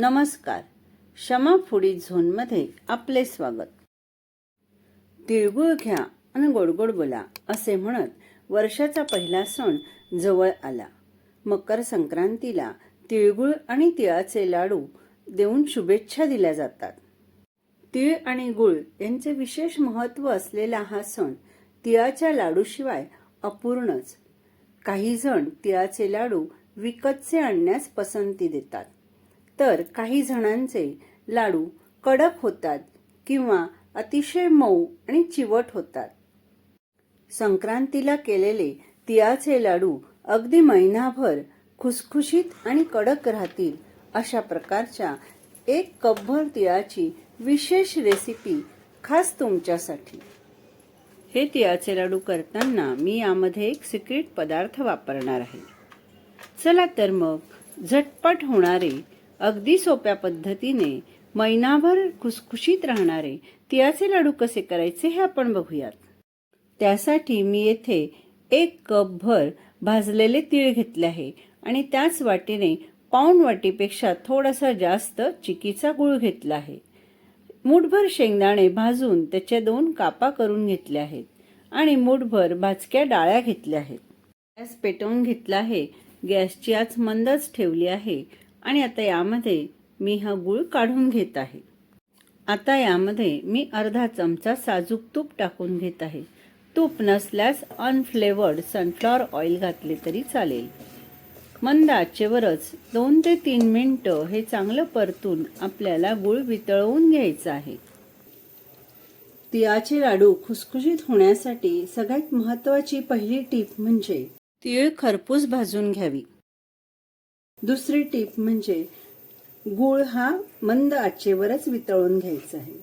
नमस्कार. क्षमा फुडी झोनमध्ये आपले स्वागत. तिळगुळ घ्या आणि गोडगोड बोला असे म्हणत वर्षाचा पहिला सण जवळ आला. मकर संक्रांतीला तिळगुळ आणि तिळाचे लाडू देऊन शुभेच्छा दिल्या जातात. तिळ आणि गुळ यांचे विशेष महत्त्व असलेला हा सण तिळाच्या लाडूशिवाय अपूर्णच. काही जण तिळाचे लाडू विकतचे आणण्यास पसंती देतात. तर काही जणांचे लाडू कडक होतात किंवा अतिशय मऊ आणि चिवट होतात. संक्रांतीला केलेले तिळाचे लाडू अगदी महिनाभर खुसखुशीत आणि कडक राहतील अशा प्रकारच्या एक कपभर तिळाची विशेष रेसिपी खास तुमच्यासाठी. हे तिळाचे लाडू करताना मी यामध्ये एक सिक्रेट पदार्थ वापरणार आहे. चला तर मग झटपट होणारे अगदी सोप्या पद्धतीने महिनाभर खुसखुशीत राहणारे तिळाचे लाडू कसे करायचे हे आपण बघूयात. त्यासाठी मी येथे एक कप भर भाजलेले तीळ घेतले आहे आणि त्याच वाटीने पाऊण वाटीपेक्षा थोडासा जास्त चिकीचा गुळ घेतला आहे. मूठभर शेंगदाणे भाजून त्याच्या दोन कापा करून घेतल्या आहेत आणि मूठभर भाजक्या डाळ्या घेतल्या आहेत. गॅस पेटवून घेतला आहे. गॅसची आज मंदच ठेवली आहे. आणि आता यामध्ये मी हा गुळ काढून घेत आहे. आता यामध्ये मी अर्धा चमचा साजूक तूप टाकून घेत आहे. तूप नसल्यास अनफ्लेवर्ड सनफ्लॉवर ऑइल घातले तरी चालेल. मंद आचेवरच दोन ते तीन मिनटं हे चांगलं परतून आपल्याला गुळ वितळवून घ्यायचं आहे. तिळाचे लाडू खुसखुशीत होण्यासाठी सगळ्यात महत्त्वाची पहिली टीप म्हणजे तीळ खरपूस भाजून घ्यावी. दुसरी टीप म्हणजे गुळ हा मंद आचेवरच वितळून घ्यायचा आहे.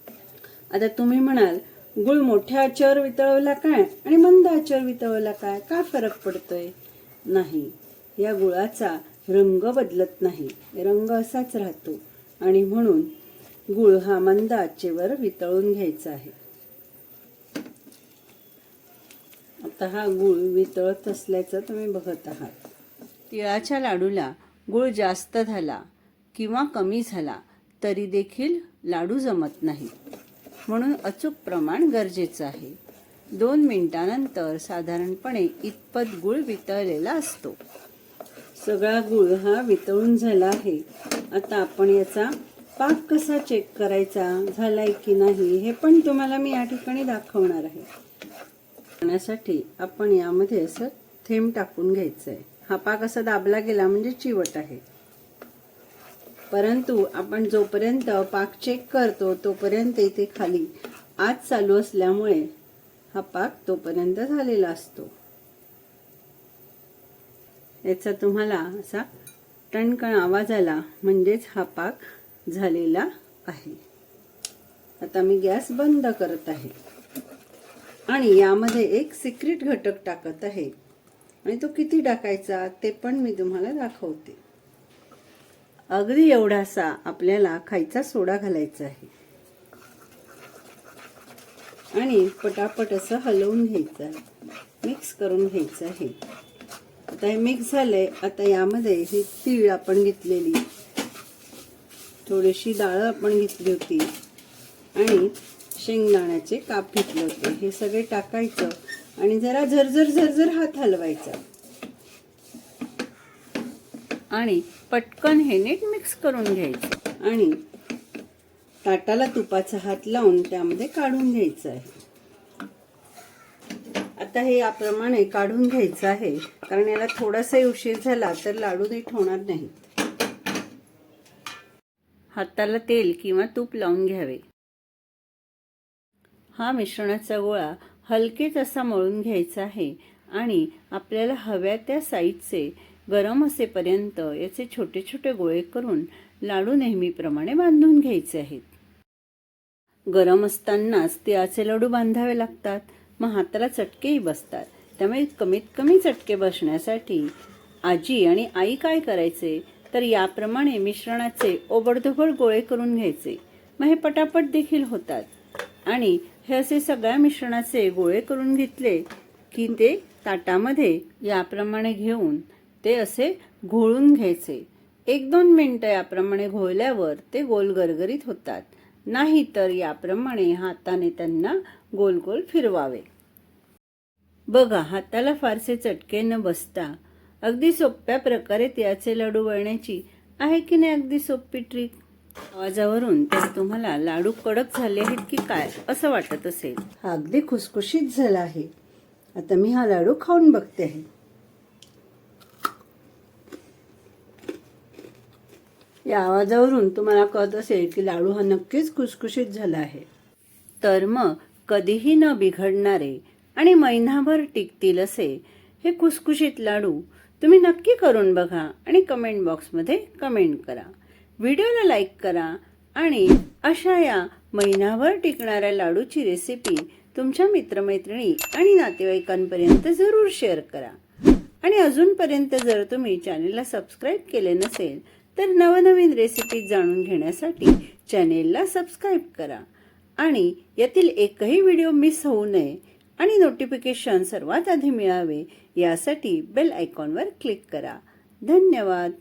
आता तुम्ही म्हणाल गुळ मोठ्या आचेवर वितळवला काय आणि मंद आचेवर वितळवला काय? काय फरक पडतोय? नाही. या गुळाचा रंग बदलत नाही. रंग असाच राहतो. आणि म्हणून गुळ हा मंद आचेवर वितळून घ्यायचा आहे. आता हा गुळ वितळत असल्याचं तुम्ही बघत आहात. तिळाच्या लाडूला गुळ जास्त झाला किंवा कमी झाला तरी देखील लाडू जमत नाही. म्हणून अचूक प्रमाण गरजेचं आहे. दोन मिनटानंतर साधारणपणे इतपत गुळ वितळलेला असतो. सगळा गुळ हा वितळून झाला आहे. आता आपण याचा पाक कसा चेक करायचा झालाय की नाही हे पण तुम्हाला मी या ठिकाणी दाखवणार आहे. करण्यासाठी आपण यामध्ये असं थेंब टाकून घ्यायचं आहे हा पाक असा दाबला गेला म्हणजे चिवट आहे. परंतु आपण जोपर्यंत पाक चेक करतो तोपर्यंत इथे खाली आज चालू असल्यामुळे हा पाक तोपर्यंत झालेला असतो. याचा तुम्हाला असा टणकण आवाज आला म्हणजेच हा पाक झालेला आहे. आता मी गॅस बंद करत आहे. आणि यामध्ये एक सिक्रेट घटक टाकत आहे. आणि तो किती टाकायचा ते पण मी तुम्हाला दाखवते. अगदी एवढासा आपल्याला खायचा सोडा घालायचा आहे. आणि पटापट असं हलवून घ्यायचं आहे. मिक्स करून घ्यायचं आहे. आता हे मिक्स झालंय आता यामध्ये ही तीळ आपण घेतलेली. थोडीशी डाळ आपण घेतली होती. आणि शेंगदाण्याचे काप घेतले होते. हे सगळे टाकायचं. आणि जरा झरझर झरझर हात हलवायचा. आणि पटकन हे नीट मिक्स करून घ्यायचं. आणि ताटाला तुपाचा हात लावून त्यामध्ये काढून घ्यायचं आहे. आता हे याप्रमाणे काढून घ्यायचं आहे. कारण याला थोडासा उशीर झाला तर लाडू नीट होणार नाही हाताला तेल किंवा तूप लावून घ्यावे. हा मिश्रणाचा गोळा हलके असा मळून घ्यायचा आहे आणि आपल्याला हव्या त्या साईजचे गरम असेपर्यंत याचे छोटे छोटे गोळे करून लाडू नेहमीप्रमाणे बांधून घ्यायचे आहेत. गरम असतानाच तिळाचे लाडू बांधावे लागतात. मग हाताला चटकेही बसतात. त्यामुळे कमीत कमी चटके बसण्यासाठी आजी आणि आई काय करायचे? तर याप्रमाणे मिश्रणाचे ओबडधोबड गोळे करून घ्यायचे. मग हे पटापट देखील होतात. आणि हे असे सगळ्या मिश्रणाचे गोळे करून घेतले की ते ताटामध्ये याप्रमाणे घेऊन ते असे घोळून घ्यायचे. एक दोन मिनटं याप्रमाणे घोळल्यावर ते गोल गरगरीत होतात. नाही तर याप्रमाणे हाताने त्यांना गोल गोल फिरवावे. बघा हाताला फारसे चटके न बसता अगदी सोप्या प्रकारे तिळाचे लाडू वळण्याची आहे की नाही अगदी सोपी ट्रिक आवाजावरून तर तुम्हाला लाडू कडक झाले आहेत की काय असं वाटत असेल? हा अगदी खुसखुशीत झाला आहे. आता मी हा लाडू खाऊन बघते आहे. या आवाजावरून तुम्हाला कळत असेल की लाडू हा नक्कीच खुसखुशीत झाला आहे. तर मग कधीही न बिघडणारे आणि महिनाभर टिकतील असे हे खुसखुशीत लाडू तुम्ही नक्की करून बघा आणि कमेंट बॉक्समध्ये कमेंट करा. व्हिडिओला लाईक करा आणि अशा या महिनाभर टिकणाऱ्या लाडूची रेसिपी तुमच्या मित्रमैत्रिणी आणि नातेवाईकांपर्यंत जरूर शेअर करा. आणि अजूनपर्यंत जर तुम्ही चॅनेलला सबस्क्राईब केले नसेल तर नवनवीन रेसिपी जाणून घेण्यासाठी चॅनेलला सबस्क्राईब करा. आणि यातील एकही व्हिडिओ मिस होऊ नये आणि नोटिफिकेशन सर्वात आधी मिळावे यासाठी बेल आयकॉनवर क्लिक करा. धन्यवाद!